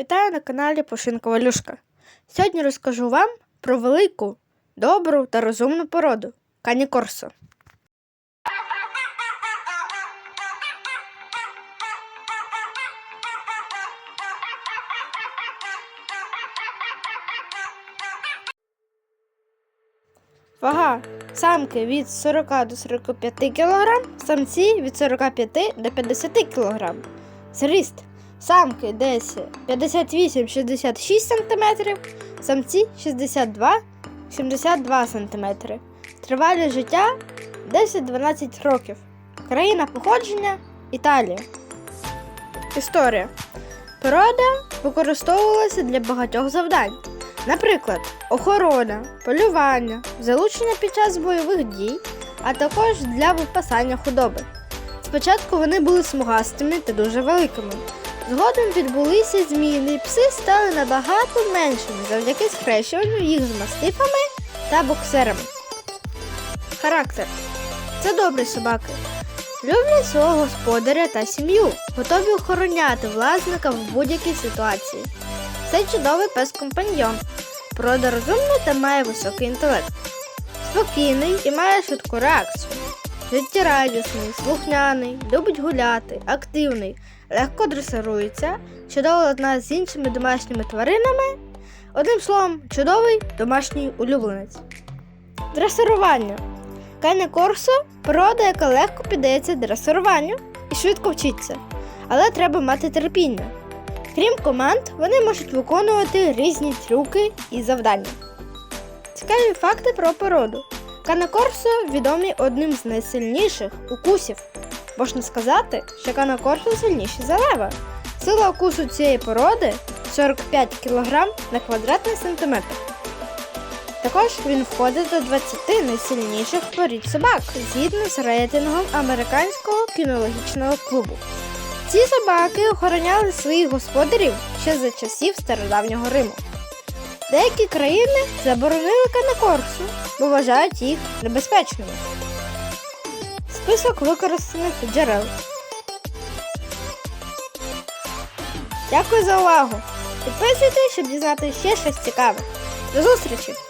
Вітаю на каналі Пушинка Валюшка. Сьогодні розкажу вам про велику, добру та розумну породу Кані Корсо. Вага самки від 40 до 45 кг, самці від 45 до 50 кг. Зріст самки десь 58-66 см, самці 62-72 см. Тривалість життя 10-12 років. Країна походження Італія. Історія. Порода використовувалася для багатьох завдань. Наприклад, охорона, полювання, залучення під час бойових дій, а також для випасання худоби. Спочатку вони були смугастими та дуже великими. Згодом відбулися зміни, пси стали набагато меншими завдяки схрещуванню їх з мастифами та боксерами. Характер це добрі собаки. Люблять свого господаря та сім'ю, готові охороняти власника в будь-якій ситуації. Це чудовий пес-компаньйон. Порода розумна та має високий інтелект. Спокійний і має швидку реакцію. Життєрадісний, слухняний, любить гуляти, активний, легко дресирується, чудово ладна з іншими домашніми тваринами. Одним словом, чудовий домашній улюбленець. Дресирування. Кене Корсо порода, яка легко піддається дресируванню і швидко вчиться, але треба мати терпіння. Крім команд, вони можуть виконувати різні трюки і завдання. Цікаві факти про породу. Канакорсо відомий одним з найсильніших укусів. Можна сказати, що канакорсо сильніший за лева. Сила укусу цієї породи 45 кг на квадратний сантиметр. Також він входить до 20 найсильніших порід собак згідно з рейтингом американського кінологічного клубу. Ці собаки охороняли своїх господарів ще за часів стародавнього Риму. Деякі країни заборонили канакорсу, бо вважають їх небезпечними. Список використаних джерел. Дякую за увагу! Підписуйтесь, щоб дізнатися ще щось цікаве. До зустрічі!